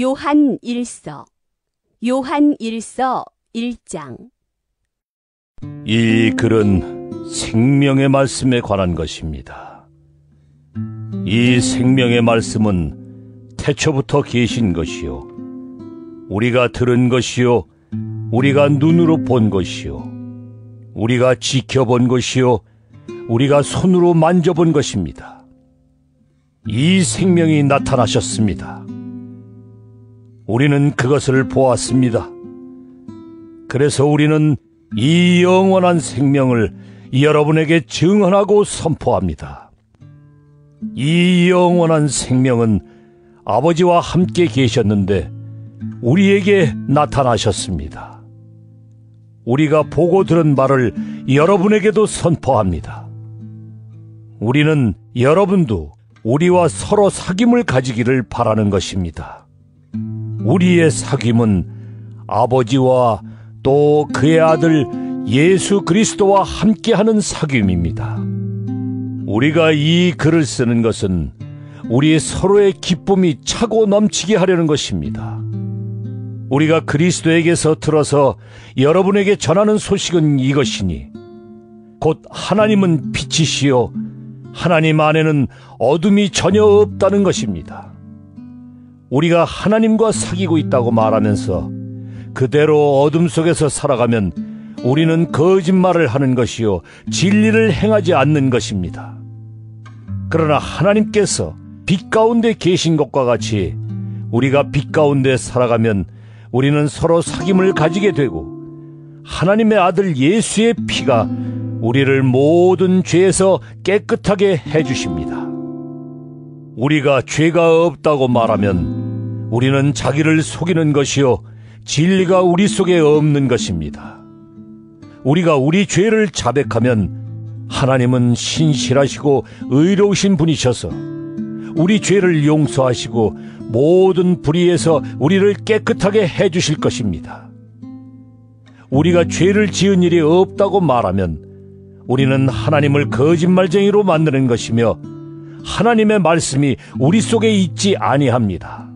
요한 1서 요한 1서 1장 이 글은 생명의 말씀에 관한 것입니다. 이 생명의 말씀은 태초부터 계신 것이요. 우리가 들은 것이요. 우리가 눈으로 본 것이요. 우리가 지켜본 것이요. 우리가 손으로 만져본 것입니다. 이 생명이 나타나셨습니다. 우리는 그것을 보았습니다. 그래서 우리는 이 영원한 생명을 여러분에게 증언하고 선포합니다. 이 영원한 생명은 아버지와 함께 계셨는데 우리에게 나타나셨습니다. 우리가 보고 들은 말을 여러분에게도 선포합니다. 우리는 여러분도 우리와 서로 사귐을 가지기를 바라는 것입니다. 우리의 사귐은 아버지와 또 그의 아들 예수 그리스도와 함께하는 사귐입니다. 우리가 이 글을 쓰는 것은 우리 서로의 기쁨이 차고 넘치게 하려는 것입니다. 우리가 그리스도에게서 들어서 여러분에게 전하는 소식은 이것이니 곧 하나님은 빛이시요 하나님 안에는 어둠이 전혀 없다는 것입니다. 우리가 하나님과 사귀고 있다고 말하면서 그대로 어둠 속에서 살아가면 우리는 거짓말을 하는 것이요 진리를 행하지 않는 것입니다. 그러나 하나님께서 빛 가운데 계신 것과 같이 우리가 빛 가운데 살아가면 우리는 서로 사귐을 가지게 되고 하나님의 아들 예수의 피가 우리를 모든 죄에서 깨끗하게 해 주십니다. 우리가 죄가 없다고 말하면 우리는 자기를 속이는 것이요 진리가 우리 속에 없는 것입니다. 우리가 우리 죄를 자백하면 하나님은 신실하시고 의로우신 분이셔서 우리 죄를 용서하시고 모든 불의에서 우리를 깨끗하게 해 주실 것입니다. 우리가 죄를 지은 일이 없다고 말하면 우리는 하나님을 거짓말쟁이로 만드는 것이며 하나님의 말씀이 우리 속에 있지 아니합니다.